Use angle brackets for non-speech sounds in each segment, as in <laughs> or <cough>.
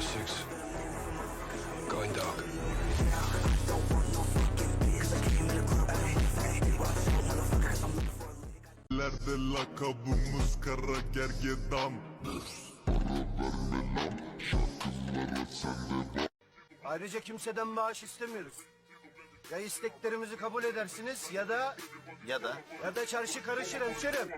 06. Going dark. Lerde lakabımız kara gergedan Ayrıca kimseden maaş istemiyoruz. Ya isteklerimizi kabul edersiniz ya da Ya da ya da çarşı karışır hemşerim.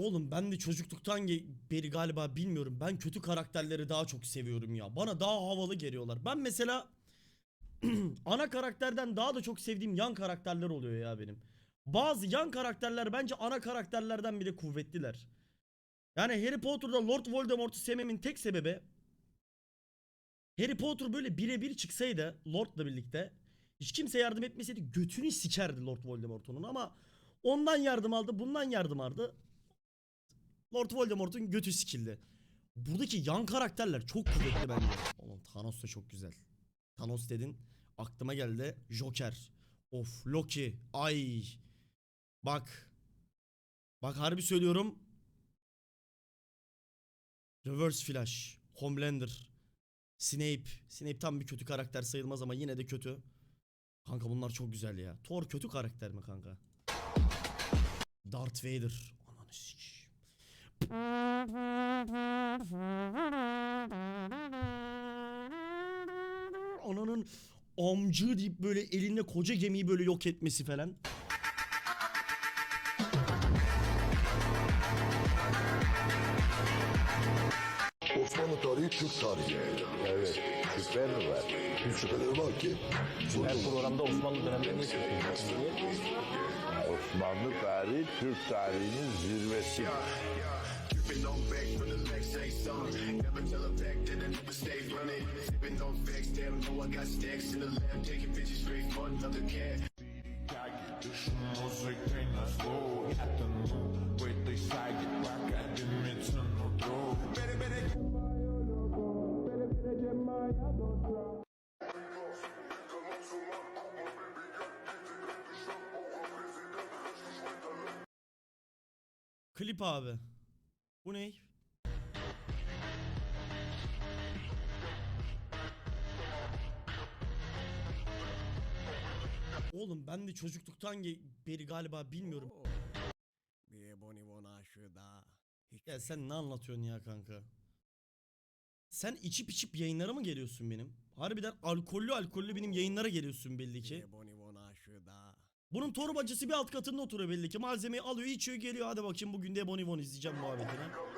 Oğlum ben de çocukluktan beri galiba bilmiyorum. Ben kötü karakterleri daha çok seviyorum ya. Bana daha havalı geliyorlar. Ben mesela <clears throat> ana karakterden daha da çok sevdiğim yan karakterler oluyor ya benim. Bazı yan karakterler bence ana karakterlerden bile kuvvetliler. Yani Harry Potter'da Lord Voldemort'u sevmemin tek sebebi Harry Potter böyle birebir çıksaydı Lord'la birlikte hiç kimse yardım etmeseydi götünü sikerdi Lord Voldemort'un ama ondan yardım aldı bundan yardım aldı Lord Voldemort'un götü sikildi. Buradaki yan karakterler çok kuvvetli bence. Oğlum Thanos da çok güzel. Thanos dedin aklıma geldi Joker. Of Loki. Ay. Bak. Bak harbi söylüyorum. Reverse Flash. Homelander. Snape. Snape tam bir kötü karakter sayılmaz ama yine de kötü. Kanka bunlar çok güzel ya. Thor kötü karakter mi kanka? Darth Vader. Ananın amcı deyip böyle elinde koca gemiyi böyle yok etmesi falan. Osmanlı tarihi Türk tarihi. Evet. Mi var? Şüpheleri var ki. Her programda Osmanlı dönemlerini. Osmanlı tarihi Türk tarihinin zirvesi. Klip abi. Bu ne? Oğlum ben de çocukluktan beri galiba bilmiyorum. Ya sen ne anlatıyorsun ya kanka? Sen içip içip yayınlara mı geliyorsun benim? Harbiden alkollü alkollü benim yayınlara geliyorsun belli ki. Bunun torbacısı bir alt katında oturuyor belli ki. Malzemeyi alıyor, içiyor, geliyor. Hadi bakayım bugün de Bonivon izleyeceğim muhabbetini.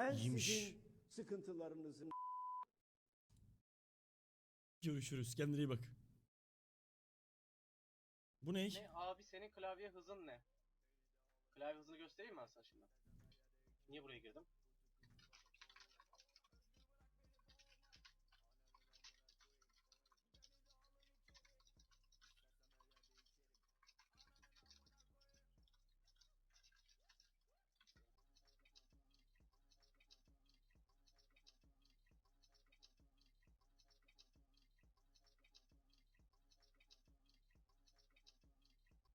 Ben İyiymiş. sizin sıkıntılarınızın Görüşürüz. Kendine iyi bak. Bu ne? Ne abi senin klavye hızın ne? Klavye hızını göstereyim mi ben sana şimdi? Niye buraya girdim?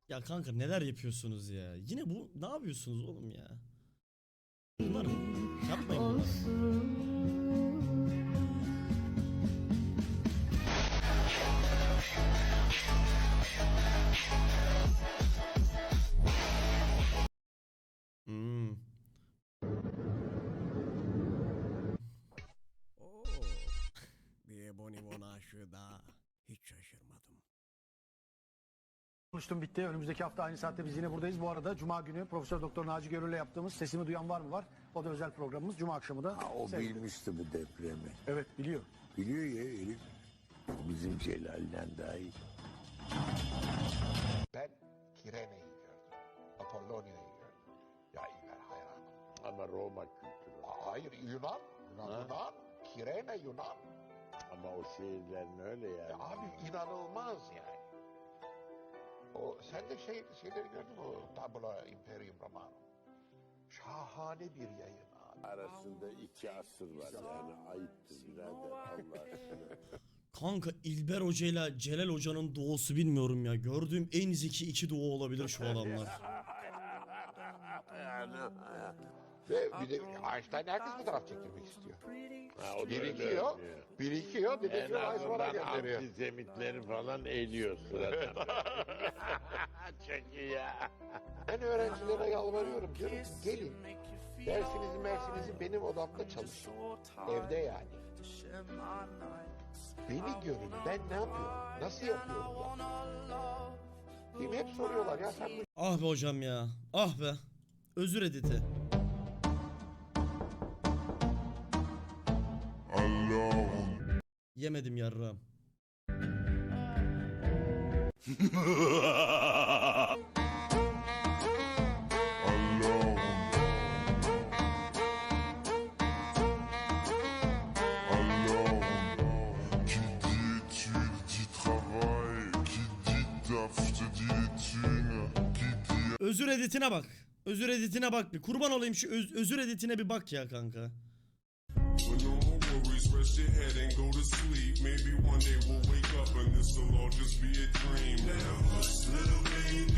Ya kanka neler yapıyorsunuz ya? Yine bu ne yapıyorsunuz oğlum ya? Bunlar yapmayın bunları. Konuştum bitti. Önümüzdeki hafta aynı saatte biz yine buradayız. Bu arada Cuma günü Profesör Doktor Naci Görür'le yaptığımız Sesimi Duyan Var mı var? O da özel programımız. Cuma akşamı da. O seyredin. bilmişti bu depremi. Evet biliyor. Biliyor ya herif. Bizim Celal'den daha iyi. Ben Kirene'yi gördüm. Apollonia'yı gördüm. Ya İlber hayran. Ama Roma kültürü. Hayır Yunan. Yunan, Ha? Yunan. Kirene Yunan. Ama o şehirlerin öyle yani. Ya abi inanılmaz yani. O sen de şey şeyleri gördün mü? o Tabula Imperium Romano. Şahane bir yayın abi. Arasında iki asır var yani ayıptır birader Allah aşkına. Kanka İlber Hoca ile Celal Hoca'nın duosu bilmiyorum ya. Gördüğüm en zeki iki duo olabilir şu adamlar. <laughs> Ve bir de Einstein herkes fotoğraf çektirmek istiyor. Ha, o da öyle Birikiyor, yapıyor. birikiyor, bir de En Weissman'a azından gönderiyor. antisemitleri falan eğiliyor sırada. <laughs> Çok iyi ya. Ben öğrencilere yalvarıyorum diyorum ki gelin. Dersinizi mersinizi benim odamda çalışın. Evde yani. Beni görün. Ben ne yapıyorum? Nasıl yapıyorum ya? Mi? Hep soruyorlar ya sen bu Ah be hocam ya. Ah be. Özür editi. Qui dit Özür editine bak. Özür editine bak bir. Kurban olayım şu öz- özür editine bir bak ya kanka. Your head and go to sleep. Maybe one day we'll wake up and this'll all just be a dream. Now, little baby,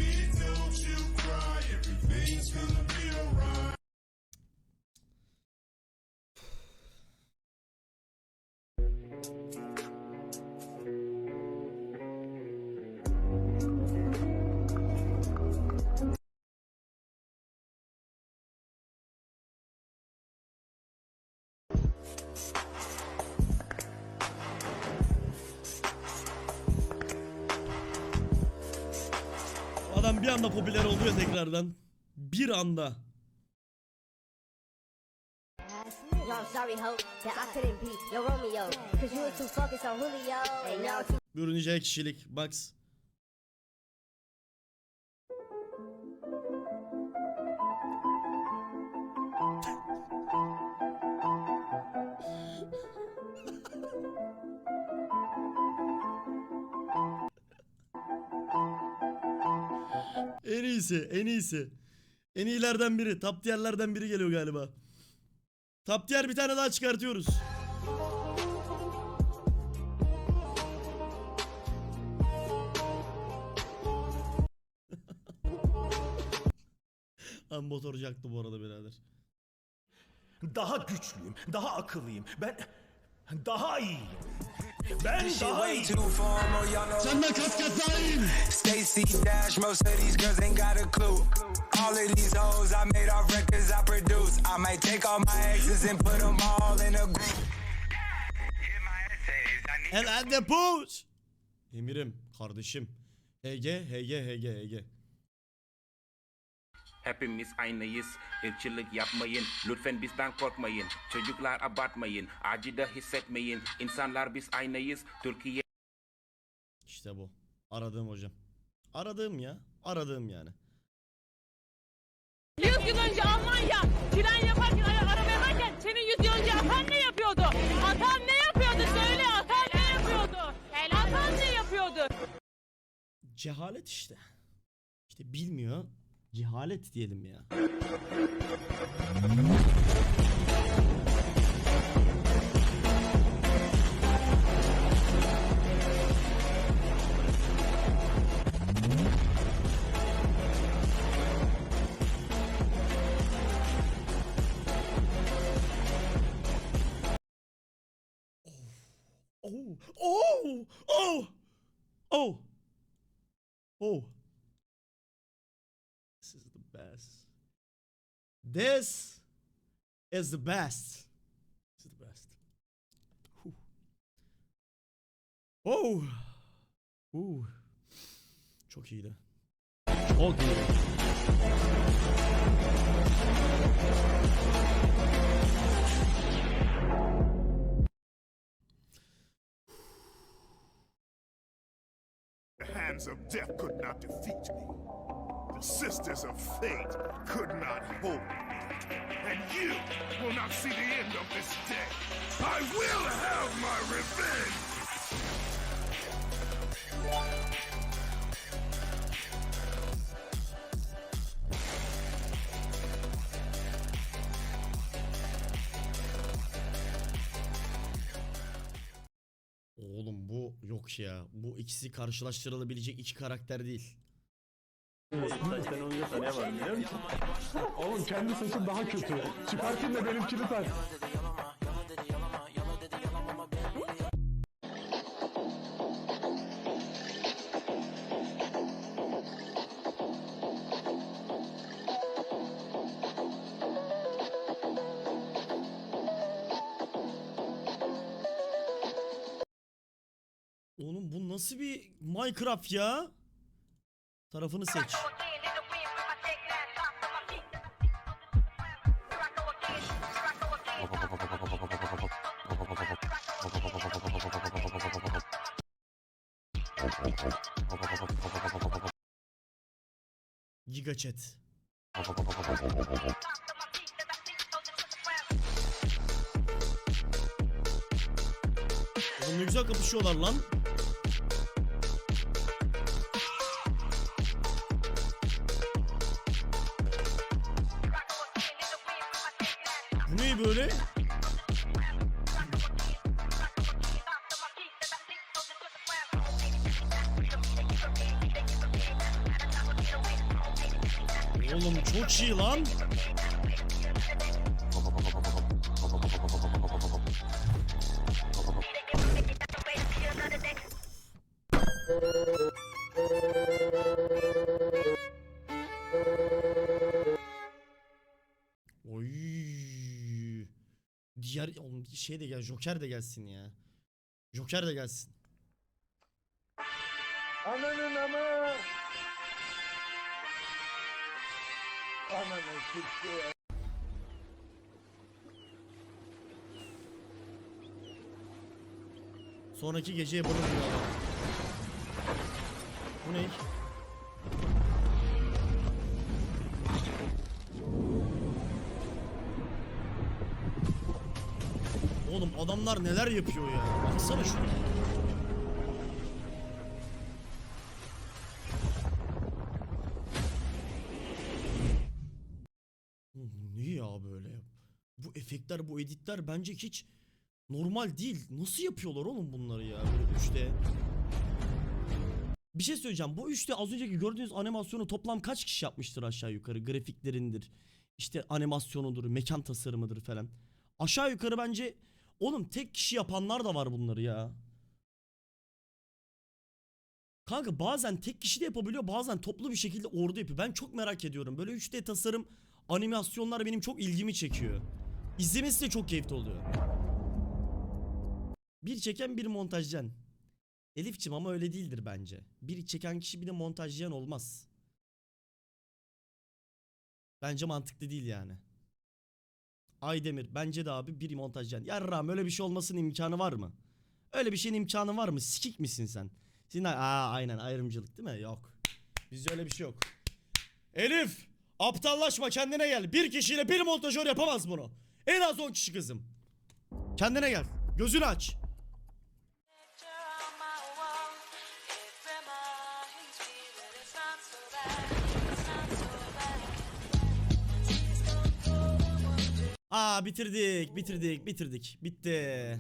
Adam bir anda popüler oldu ya tekrardan. Bir anda. Yo, I'm sorry, en iyisi, en iyisi. En iyilerden biri. Top tier'lerden biri geliyor galiba. Top tier bir tane daha çıkartıyoruz. <laughs> Am motorcu haklı bu arada birader. Daha güçlüyüm, daha akıllıyım. Ben daha iyiyim. Ben daha iyiyim. Senden kat kat daha iyiyim. Stacy Dash, most of these girls ain't got a clue. All of these hoes I made off records I produce. I might take all my exes and put them all in a group. El ende push. Emirim, kardeşim. HG, HG, HG, HG. Hepimiz aynıyız. Irkçılık yapmayın. Lütfen bizden korkmayın. Çocuklar abartmayın. Acıda hissetmeyin. İnsanlar biz aynıyız. Türkiye İşte bu. Aradığım hocam. Aradığım ya. Aradığım yani. 100 yıl önce Almanya tren yaparken, ara- araba yaparken senin 100 yıl önce atan ne yapıyordu? Atan ne yapıyordu? Söyle atan ne yapıyordu? Atan ne yapıyordu? Cehalet işte. İşte bilmiyor. Cehalet diyelim ya. This is the best. This is the best. This is the best. Whew. Oh. Uh. Çok iyiydi. O gün. The hands of death could not defeat me. Sisters of fate could not hold me. And you will not see the end of this day. I will have my revenge! Oğlum bu yok ya. Bu ikisi karşılaştırılabilecek iki karakter değil. Biliyor musun? Oğlum kendi saçın daha kötü. Çıkartın da benimkini tak. Oğlum bu nasıl bir Minecraft ya? Tarafını seç. Giga ne güzel kapışıyorlar lan. Diğer oğlum şey de gel Joker de gelsin ya. Joker de gelsin. Ananın ama. Ananın çıktı. Sonraki geceye bunu diyorlar. Bu ne? Adamlar neler yapıyor ya. Baksana şuna. Ne ya böyle? Bu efektler, bu editler bence hiç normal değil. Nasıl yapıyorlar oğlum bunları ya böyle 3D? Bir şey söyleyeceğim. Bu 3D az önceki gördüğünüz animasyonu toplam kaç kişi yapmıştır aşağı yukarı? Grafiklerindir. işte animasyonudur, mekan tasarımıdır falan. Aşağı yukarı bence oğlum tek kişi yapanlar da var bunları ya. Kanka bazen tek kişi de yapabiliyor bazen toplu bir şekilde ordu yapıyor. Ben çok merak ediyorum. Böyle 3D tasarım animasyonlar benim çok ilgimi çekiyor. İzlemesi de çok keyifli oluyor. Bir çeken bir montajcan. Elifçim ama öyle değildir bence. Bir çeken kişi bir de montajlayan olmaz. Bence mantıklı değil yani. Aydemir bence de abi bir montajlayan. Yarram öyle bir şey olmasının imkanı var mı? Öyle bir şeyin imkanı var mı? Sikik misin sen? Senin aa aynen ayrımcılık değil mi? Yok. Bizde öyle bir şey yok. Elif! Aptallaşma kendine gel. Bir kişiyle bir montajör yapamaz bunu. En az 10 kişi kızım. Kendine gel. Gözünü aç. Aa bitirdik, bitirdik, bitirdik. Bitti.